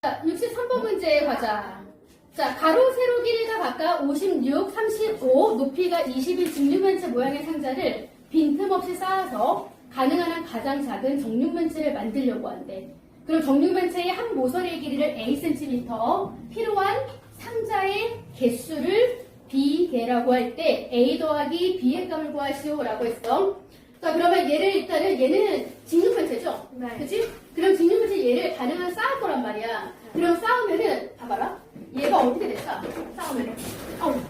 자, 63번 문제 가자. 자, 가로, 세로 길이가 각각 56, 35, 높이가 20인 직육면체 모양의 상자를 빈틈없이 쌓아서 가능한 한 가장 작은 정육면체를 만들려고 한대. 그럼 정육면체의 한 모서리의 길이를 A cm, 필요한 상자의 개수를 B개라고 할 때 A 더하기 B의 값을 구하시오라고 했어. 자, 그러면 얘를 일단은 얘는 직육면체죠? 네. 그치? 그럼 가능한 쌓을 거란 말이야. 그럼 쌓으면은, 봐봐라. 얘가 어떻게 될까? 쌓으면은. 어,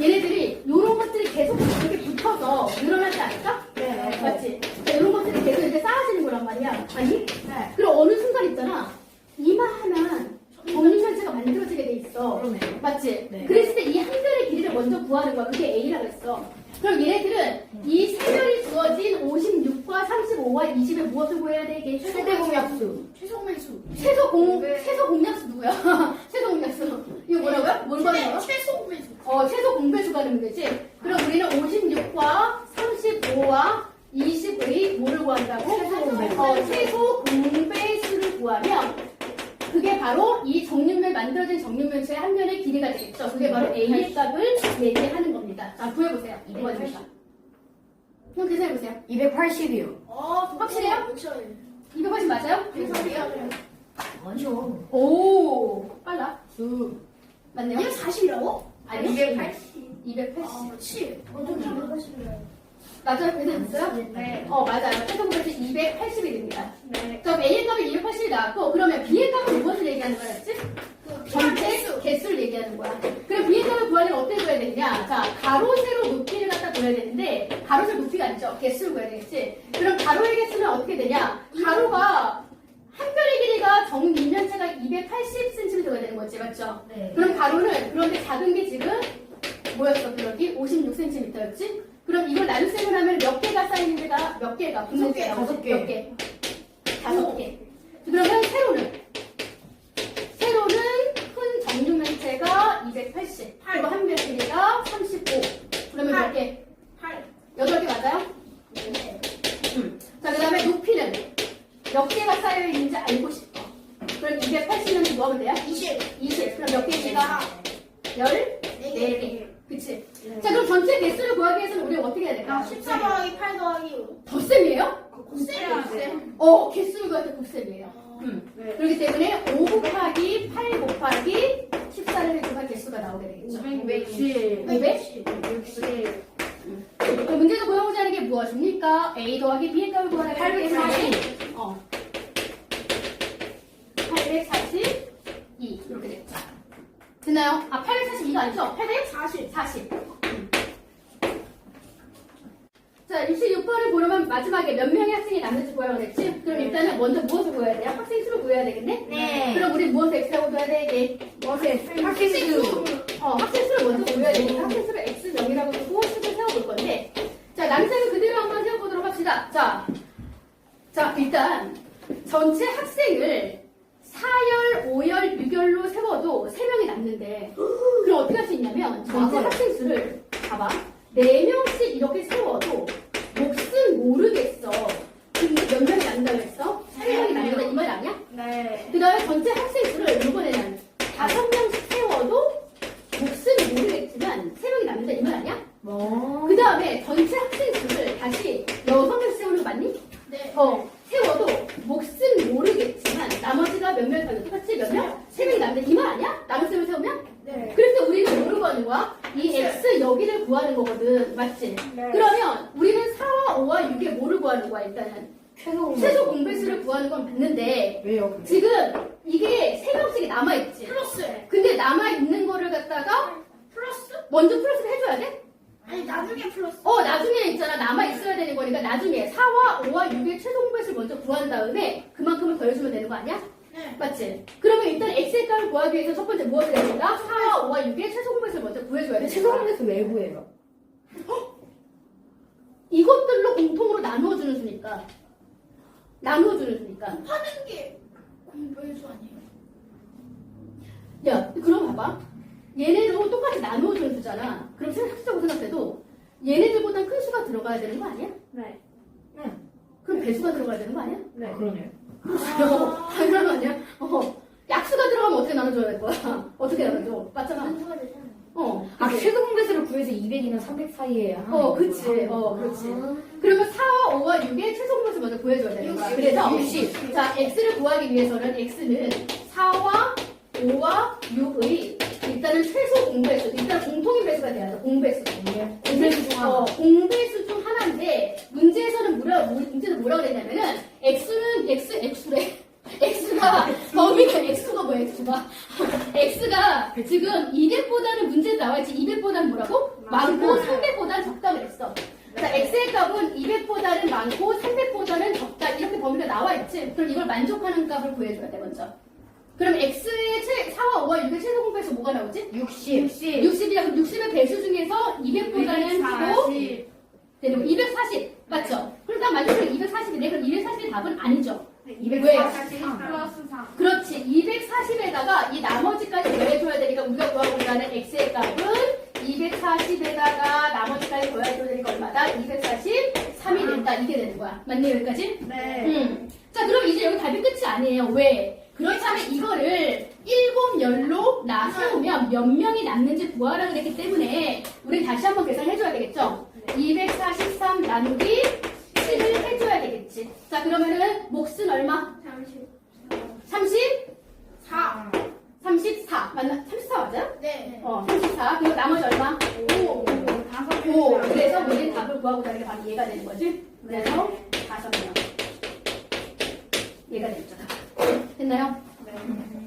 얘네들이, 요런 것들이 계속 이렇게 붙어서 늘어나지 않을까? 네. 맞지? 자, 이런 것들이 계속 이렇게 쌓아지는 거란 말이야. 아니? 네. 그럼 어느 순간 있잖아. 이만한 정육면체가 만들어지게 돼 있어. 그러네. 맞지? 네. 그랬을 때 이 한 별의 길이를 먼저 구하는 거야. 그게 A라 그랬어. 그럼 얘네들은 이 세 별이 주어진 56과 35와 20에 무엇을 구해야 되게? 최대 공약수. 최소 공, 네. 최소 공약수 누구야? 최소 공약수. 이거 뭐라고요? 뭘 구하는 거야? 최소 매수. 어, 최소 공배수가 되는 거지. 그럼 우리는 56과 35와 20의 뭐를 구한다고? 최소 공배수. 어, 최소 공배수를 구하면 그게 바로 이 정육면 만들어진 정육면체의 한 면의 길이가 되겠죠. 그게 바로 A의 값을 얘기하는 겁니다. 자, 구해보세요. 구해주시죠. 그럼 계산해보세요. 280이요. 아, 확실해요? 확실해. 280 맞아요? 대설이야. 아니요. 오, 빨라. 수. 맞네요? 240이라고? 아니요? 280. 280. 아, 7. 완전 280이래. 맞아요? 계산했어요? 네. 어, 맞아요. 최소 공배수 280이 됩니다. 네. 그럼 A의 값이 280이 나왔고, 그러면 B의 값은 무엇을 얘기하는 거였지? 전체 개수를 얘기하는 거야. 그럼 B의 값을 구하려면 어떻게 구해야 되느냐? 자, 가로, 세로 높이를 갖다 구해야 되는데, 가로, 세로 높이가 아니죠. 개수를 구해야 되겠지. 그럼 가로의 개수는 어떻게 되냐? 가로가 한 별의 길이가 정육면체가 280cm가 되는 거지, 맞죠? 네. 그럼 가로는 그런데 작은 게 지금 뭐였어? 그러기 56cm였지? 그럼 이걸 나눗셈을 하면 몇 개가 쌓이는 데가 몇 개가 다섯 개, 다섯 개. 몇 개? 다섯 개. 그러면 세로는 세로는 큰 정육면체가 280 그리고 한별 길이가 35 그러면 몇 개? 8. 여덟 개 맞아요? 네. 음. 자, 그 다음에 높이는 몇 개가 쌓여 있는지 알고 싶어. 그럼 280은 뭐 하면 돼요? 20. 20. 그럼 몇 개가? 14개. 4개. 그치? 자, 그럼 전체 개수를 구하기 위해서는 우리가 어떻게 해야 될까? 아, 14 더하기 8 더하기 5. 덧셈이에요? 곱셈이야, 곱셈. 어, 개수를 구할 때 곱셈이에요. 음. 네. 그렇기 때문에 5 곱하기 8 곱하기 14를 해주면 개수가 나오게 되겠죠. 560. 500? 60. 그럼 문제에서 않은 게 무엇입니까? A 더하기 B의 값을 구하라. 840. 어. 842. 됐나요? 아, 842가 아니죠? 840. 40. 자, 66번을 보려면 마지막에 몇 명의 학생이 남는지 구하라고 그랬지? 그럼 일단은 먼저 무엇을 구해야 돼요? 학생 수를 구해야 되겠네? 네. 그럼 우리 무엇을 X라고 구해야 돼? 무엇을? 학생 수. 어, 학생 수를 먼저 구해야 되니까 학생 수를 X명이라고 두고 수를 세워볼 건데 자, 남색을 그대로 한번 세워보도록 합시다. 자, 자, 일단 전체 학생을 4열, 5열, 6열로 세워도 3명이 남는데 그럼 어떻게 할 수 있냐면 전체. 학생 수를 봐봐 4명씩 이렇게 세워도 몫은 모르겠어 근데 몇 명이 남는다고 했어? 3명이 남는다 이 말 아니야? 네. 그 다음에 전체 학생 수를 이번에는 5명씩 세워도 몫은 모르겠지만 3명이 남는다 이 말 아니야? 뭐. 그 다음에 전체 학생 수를 다시 6명 세우는 거 맞니? 네. 어, 세워도 몫은 모르겠지만 나머지가 몇 명이 가면 똑같이 몇 명? 세 명이 남는다 이 말 아니야? 나눗셈을 세우면? 네. 그래서 우리는 뭐를 구하는 거야? 이 x 여기를 구하는 거거든 맞지? 네. 그러면 우리는 4와 5와 6의 뭐를 구하는 거야 일단은 최소. 최소 공배수를 구하는 건 맞는데 왜요? 지금 이게 세 명씩이 남아있지 플러스. 근데 남아있는 거를 갖다가 플러스? 먼저 플러스를 해줘야 돼? 아니, 나중에 플러스. 어 나중에 있잖아 남아 있어야 되는 거니까 나중에 4와 5와 6의 최소 공배수를 먼저 구한 다음에 그만큼을 더해주면 되는 거 아니야? 네. 맞지? 그러면 일단 x의 값을 구하기 위해서 첫 번째 무엇을 해야 된다? 4와 5와 6의 최소 공배수를 먼저 구해줘야 돼 최소 공배수 왜 구해요? 이것들로 공통으로 나누어주는 수니까 나누어주는 수니까 하는 게 공부의 수 아니에요? 야 그럼 봐봐 얘네도 똑같이 나누어주는 수잖아 그럼 학습적으로 생각해도 얘네들보다 큰 수가 들어가야 되는 거 아니야? 네. 그럼 배수가 들어가야 되는 거 아니야? 네. 그러네요. 어, 당연한 거 아니야? 어, 약수가 들어가 나눠줘야 될 거야. 어떻게 나눠줘? 맞잖아. 한수가 되잖아요. 어. 아? 최소 공배수를 구해서 200이나 300 사이에 하나. 어, 그치. 어, 그렇지. 아. 그러면 4와 5와 6의 최소 공배수 먼저 구해줘야 되는 거야. 그래서 60. 자, x를 구하기 위해서는 x는 4와 5와 6의 일단은 최소 공배수, 일단 공통인 배수가 돼야 돼. 공배수 중 하나. 어, 공배수 중 하나인데 문제에서는 뭐라 문제는 뭐라 그랬냐면은 x는 x x래. x가 범위가 x가 뭐야 x가 x가 지금 200보다는 문제 나와있지 200보다는 뭐라고 많고 300보다는 적다 그랬어. 자 x의 값은 200보다는 많고 300보다는 적다 이렇게 범위가 나와있지. 그럼 이걸 만족하는 값을 구해줘야 돼 먼저. 그럼 x의 최, 4와 5와 6의 최소 공배수 뭐가 나오지? 60. 60이야. 그럼 60의 배수 중에서 200보다는 크고 되는 거 240 맞죠? 그럼 딱 맞으면 240이네. 그럼 240의 답은 아니죠. 왜? 플러스 4. 그렇지. 240에다가 이 나머지까지 더해줘야 되니까 우리가 구하고 있는 x의 값은 240에다가 나머지까지 더해줘야 되니까 얼마다? 243이 된다. 이게 되는 거야. 맞네 여기까지? 네. 음. 자, 그럼 이제 여기 답이 끝이 아니에요. 왜? 그렇다면 이거를 일곱 열로 나 세우면 몇 명이 남는지 구하라 그랬기 때문에 우리 다시 한번 계산해줘야 되겠죠? 243 나누기 7을 자, 그러면은 몫은 얼마? 30? 4. 34. 맞나? 34 맞아요? 네. 어, 34. 그리고 나머지 얼마? 5. 다섯 5. 그래서 우리 답을 구하고자 하는 게 바로 얘가 되는 거지? 그래서 다섯 명. 얘가. 답. 됐나요? 네.